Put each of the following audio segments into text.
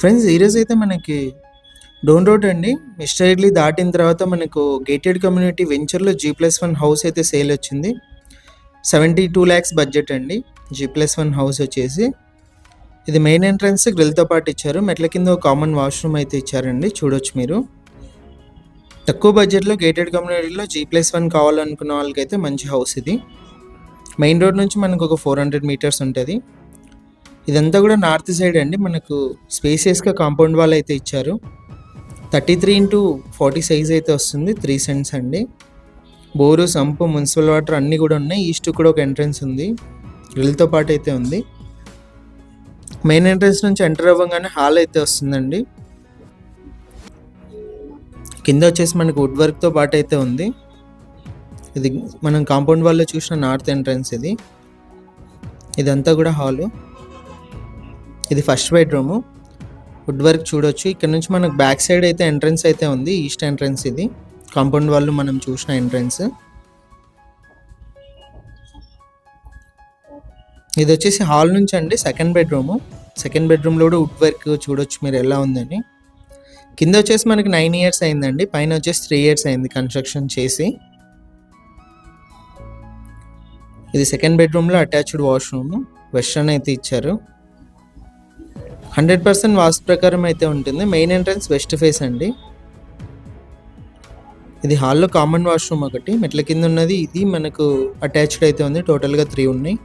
Friends ఈరోజు అయితే మనకి డోన్ రోడ్ అండి. మిస్టర్ ఇడ్లీ దాటిన తర్వాత మనకు గేటెడ్ కమ్యూనిటీ వెంచర్లో జీ ప్లస్ వన్ హౌస్ అయితే సేల్ వచ్చింది. సెవెంటీ టూ ల్యాక్స్ బడ్జెట్ అండి. జీ ప్లస్ వన్ హౌస్ వచ్చేసి. ఇది మెయిన్ ఎంట్రన్స్ గ్రిల్తో పాటు ఇచ్చారు. మెట్ల కింద ఒక కామన్ వాష్రూమ్ అయితే ఇచ్చారండి. చూడొచ్చు మీరు. తక్కువ బడ్జెట్లో గేటెడ్ కమ్యూనిటీలో జీ ప్లస్ వన్ కావాలనుకున్న వాళ్ళకైతే మంచి హౌస్ ఇది. మెయిన్ రోడ్ నుంచి మనకు ఒక ఫోర్ హండ్రెడ్ మీటర్స్ ఉంటుంది. ఇదంతా కూడా నార్త్ సైడ్ అండి. మనకు స్పేసియస్గా కాంపౌండ్ వాల్ అయితే ఇచ్చారు. Thirty three into forty size అయితే వస్తుంది త్రీ సెంట్స్ అండి. బోరు సంపు మున్సిపల్ వాటర్ అన్నీ కూడా ఉన్నాయి. ఈస్ట్ కూడా ఒక ఎంట్రన్స్ ఉంది. గ్రిల్తో పాటు అయితే ఉంది. మెయిన్ ఎంట్రన్స్ నుంచి ఎంటర్ అవ్వగానే హాల్ అయితే వస్తుందండి. కింద వచ్చేసి మనకు వుడ్ వర్క్తో పాటు అయితే ఉంది. ఇది మనం కాంపౌండ్ వాల్లో చూసిన నార్త్ ఎంట్రన్స్ ఇది. ఇదంతా కూడా హాలు ఇది ఫస్ట్ బెడ్రూము వుడ్ వర్క్ చూడొచ్చు. ఇక్కడ నుంచి మనకు బ్యాక్ సైడ్ అయితే ఎంట్రన్స్ అయితే ఉంది. ఈస్ట్ ఎంట్రన్స్ ఇది. కాంపౌండ్ వాళ్ళు మనం చూసిన ఎంట్రన్స్ ఇది వచ్చేసి హాల్ నుంచి అండి సెకండ్ బెడ్రూము సెకండ్ బెడ్రూమ్లో కూడా వుడ్ వర్క్ చూడొచ్చు మీరు ఎలా ఉందని. కింద వచ్చేసి మనకి నైన్ ఇయర్స్ అయిందండి. పైన వచ్చేసి త్రీ ఇయర్స్ అయింది కన్స్ట్రక్షన్ చేసి. ఇది సెకండ్ బెడ్రూమ్లో అటాచ్డ్ వాష్రూమ్ వెస్ట్రన్ అయితే ఇచ్చారు. హండ్రెడ్ పర్సెంట్ వాస్తు ప్రకారం అయితే ఉంటుంది. మెయిన్ ఎంట్రన్స్ వెస్ట్ ఫేస్ అండి. ఇది హాల్లో కామన్ వాష్రూమ్ ఒకటి. మెట్ల కింద ఉన్నది ఇది మనకు అటాచ్డ్ అయితే ఉంది. టోటల్గా త్రీ ఉన్నాయి.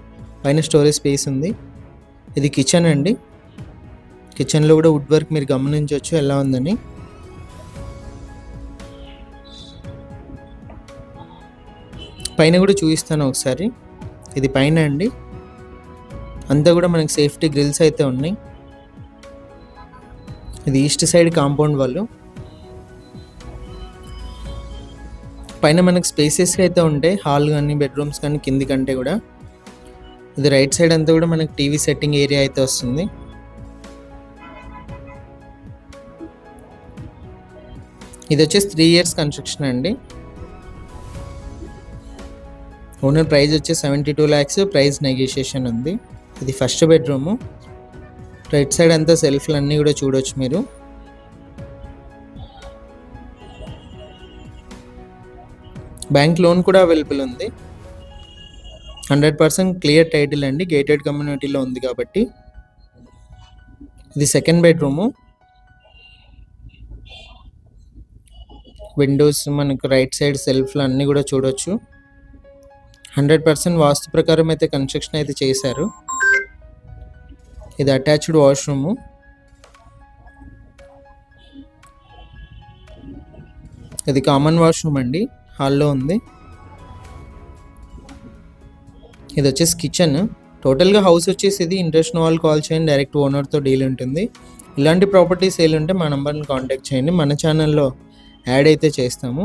పైన స్టోరేజ్ స్పేస్ ఉంది. ఇది కిచెన్ అండి. కిచెన్లో కూడా వుడ్ వర్క్ మీరు గమనించవచ్చు. ఎలా ఉందని. పైన కూడా చూపిస్తాను ఒకసారి. ఇది పైన అండి. అంతా కూడా మనకి సేఫ్టీ గ్రిల్స్ అయితే ఉన్నాయి. ఇది ఈస్ట్ సైడ్ కాంపౌండ్ వాళ్ళు. పైన మనకు స్పేసెస్గా అయితే ఉంటాయి. హాల్ కానీ బెడ్రూమ్స్ కానీ కింది కంటే కూడా. ఇది రైట్ సైడ్ అంతా కూడా మనకు టీవీ సెట్టింగ్ ఏరియా అయితే వస్తుంది. ఇది వచ్చేసి త్రీ ఇయర్స్ కన్స్ట్రక్షన్ అండి. ఓనర్ ప్రైస్ వచ్చేసి seventy two lakhs price negotiation ఉంది. ఇది ఫస్ట్ బెడ్రూము రైట్ సైడ్ అంతా సెల్ఫ్లు అన్నీ కూడా చూడొచ్చు మీరు. బ్యాంక్ లోన్ కూడా అవైలబుల్ ఉంది. హండ్రెడ్ పర్సెంట్ క్లియర్ టైటిల్ అండి. గేటెడ్ కమ్యూనిటీలో ఉంది కాబట్టి. ఇది సెకండ్ బెడ్రూము. విండోస్ మనకు రైట్ సైడ్ సెల్ఫ్లు అన్నీ కూడా చూడొచ్చు. హండ్రెడ్ పర్సెంట్ వాస్తు ప్రకారం అయితే కన్స్ట్రక్షన్ అయితే చేశారు. ఇది అటాచ్డ్ వాష్రూము. ఇది కామన్ వాష్రూమ్ అండి హాల్లో ఉంది. ఇది వచ్చేసి కిచెన్. టోటల్గా హౌస్ వచ్చేసి ఇది ఇంట్రెస్ట్ వాళ్ళు కాల్ చేయండి డైరెక్ట్ ఓనర్తో డీల్ ఉంటుంది. ఇలాంటి ప్రాపర్టీస్ సేల్ ఉంటే మా నెంబర్ని కాంటాక్ట్ చేయండి మన ఛానల్లో యాడ్ అయితే చేస్తాము.